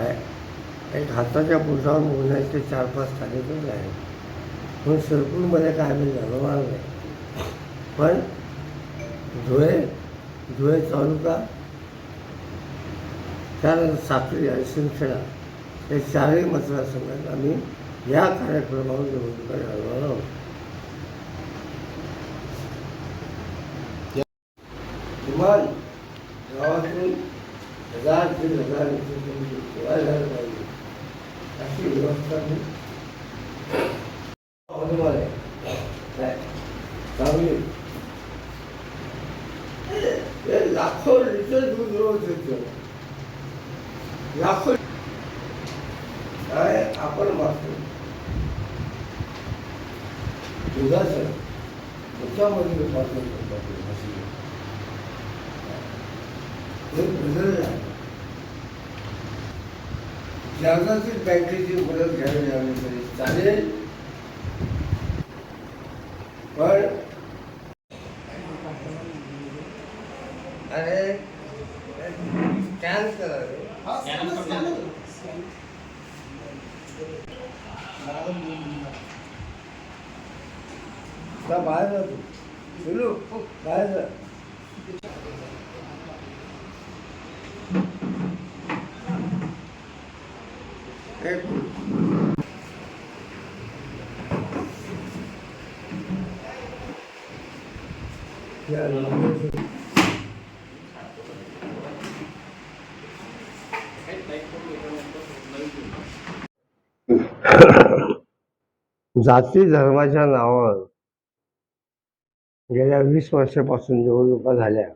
काय? एक हाताच्या बोटावर मोजण्याचे चार पाच कार्यक्रम आहेत म्हणून शिरपूरमध्ये काय आम्ही जाणवणार नाही. पण धुळे धुळे तालुका त्यानंतर साक्री आणि सिंदखेडा हे चारही मतदारसंघात आम्ही या कार्यक्रमावर निवडणुका लढवणार आहोत. किमान गावातून हजार दीड हजार सेवा झाली पाहिजे अशी व्यवस्था मी अनुमान आहे चांगली लाखो लिटर दूध रोज येतं लाखो काय आपण मागतो दुधाचं त्याच्यामध्ये रूपांतर करतात म्हशीचं. हे जागतिक बँकेची मदत घ्यावी लागली तरी चालेल. पण अरे स्कॅन बाहेर जा तू. बोलू बाहेर जा एक या नंबर जाती धर्माच्या नावावर गेल्या वीस वर्षापासून निवडणुका झाल्या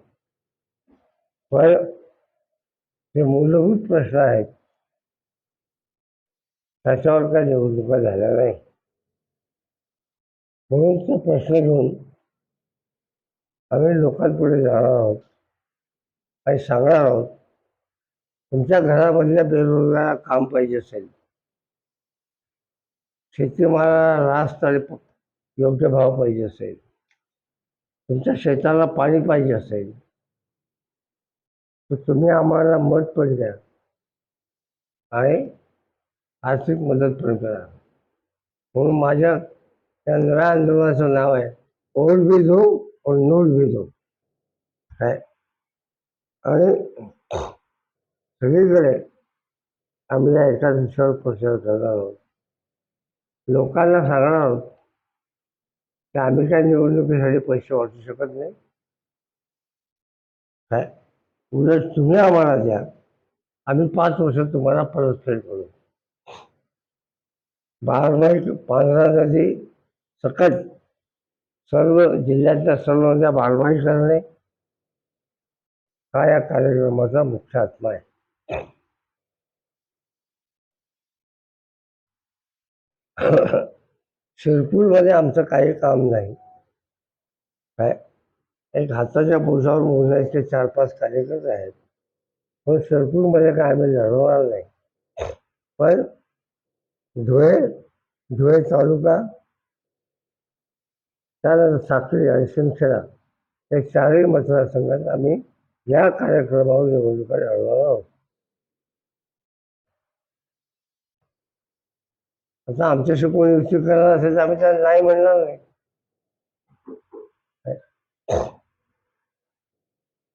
पण जे मूलभूत प्रश्न आहेत त्याच्यावर काय निवडणुका झाल्या नाही. म्हणून तो प्रश्न घेऊन आम्ही लोकांपुढे जाणार आहोत. आणि सांगणार आहोत तुमच्या घरामधल्या बेरोजगाराला काम पाहिजे असेल. शेतीमालाला रास्त आणि योग्य भाव पाहिजे असेल. तुमच्या शेताला पाणी पाहिजे असेल. तर तुम्ही आम्हाला मत पण द्या. आणि आर्थिक मदत पण करा. म्हणून माझ्या त्या नव्या आंदोलनाचं नाव आहे ओल्ड बी दो और नोट बी दो. काय आणि सगळीकडे आम्ही या एका दिवसावर प्रचार करणार आहोत. लोकांना सांगणार आहोत की आम्ही काय निवडणुकीसाठी पैसे वाटू शकत नाही. काय उलट तुम्ही आम्हाला द्या. आम्ही पाच वर्ष तुम्हाला परतफेड करू. बारमाही पांढरा नदी सकट सर्व जिल्ह्यातल्या सर्व नद्या बारमाही करणे हा या कार्यक्रमाचा मुख्य आत्मा आहे. शिरपूरमध्ये आमचं काही काम नाही. काय? एक हाताच्या बोजावर मोजण्याचे चार पाच कार्यकर्ते आहेत. पण शिरपूरमध्ये काय आम्ही लढवणार नाही. पण धुळे धुळे तालुका त्यानंतर साक्री आणि सिंदखेडा या चारही मतदारसंघात आम्ही या कार्यक्रमावर निवडणुका लढवणार आहोत. आता आमच्याशी कोणी युती करणार असेल तर आम्ही त्याला नाही म्हणणार नाही.